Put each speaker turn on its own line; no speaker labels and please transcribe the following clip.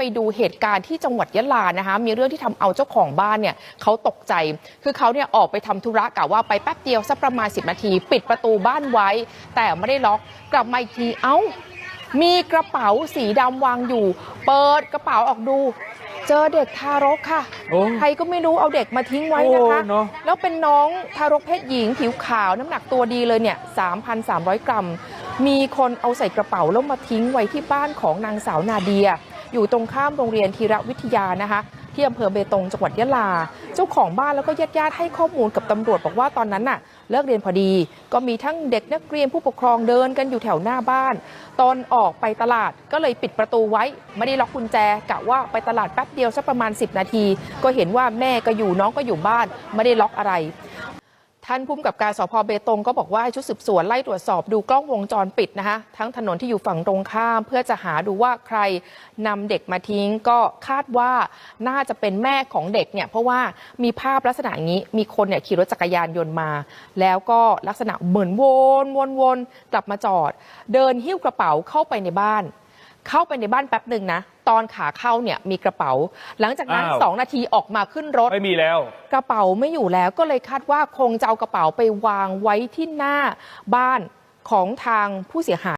ไปดูเหตุการณ์ที่จังหวัดยะลานะคะ มีเรื่องที่ทำเอาเจ้าของบ้านเนี่ยเขาตกใจ คือเขาเนี่ยออกไปทำธุระกะว่าไปแป๊บเดียวสักประมาณ 10 นาที ปิดประตูบ้านไว้ แต่ไม่ได้ล็อกกลับมาอีกทีเอ้า มีกระเป๋าสีดำวางอยู่ เปิดกระเป๋าออกดู เจอเด็กทารกค่ะ
โอ้
ใครก็ไม่รู้เอาเด็กมาทิ้งไว้นะคะ
โอ้เนอะ
แล้วเป็นน้องทารกเพศหญิงผิวขาวน้ำหนักตัวดีเลยเนี่ย3,300 กรัม มีคนเอาใส่กระเป๋าแล้วมาทิ้งไว้ที่บ้านของนางสาวนาเดีย อยู่ตรงข้ามโรงเรียนธีระวิทยานะคะที่อำเภอเบตงจังหวัดยะลา เจ้าของบ้านแล้วก็ญาติญาติๆให้ข้อมูลกับตำรวจบอกว่าตอนนั้นน่ะเลิกเรียนพอดี ก็มีทั้งเด็กนักเรียนผู้ปกครองเดินกันอยู่แถวหน้าบ้าน ตอนออกไปตลาดก็เลยปิดประตูไว้ ไม่ได้ล็อกกุญแจกะว่าไปตลาดแป๊บเดียวสักประมาณ 10 นาที ก็เห็นว่าแม่ก็อยู่น้องก็อยู่บ้านไม่ได้ล็อกอะไร ท่านผู้กำกับการสพเบตงก็บอกว่าให้ชุดสืบสวนไล่ตรวจสอบดูกล้องวงจรปิดนะคะทั้งถนนที่อยู่ฝั่งตรงข้าม เพื่อจะหาดูว่าใครนำเด็กมาทิ้ง ก็คาดว่าน่าจะเป็นแม่ของเด็กเนี่ยเพราะว่ามีภาพลักษณะอย่างนี้มีคนเนี่ยขี่รถจักรยานยนต์มา แล้วก็ลักษณะเหมือนวนวนวนกลับมาจอด เดินหิ้วกระเป๋าเข้าไปในบ้าน เข้าไปในบ้านแป๊บหนึ่งนะ ตอนขาเข้าเนี่ยมีกระเป๋า หลังจากนั้น
อ้าว
สองนาทีออกมาขึ้นรถ
ไม่มีแล้ว
กระเป๋าไม่อยู่แล้วก็เลยคาดว่าคงจะเอากระเป๋าไปวางไว้ที่หน้าบ้านของทางผู้เสียหาย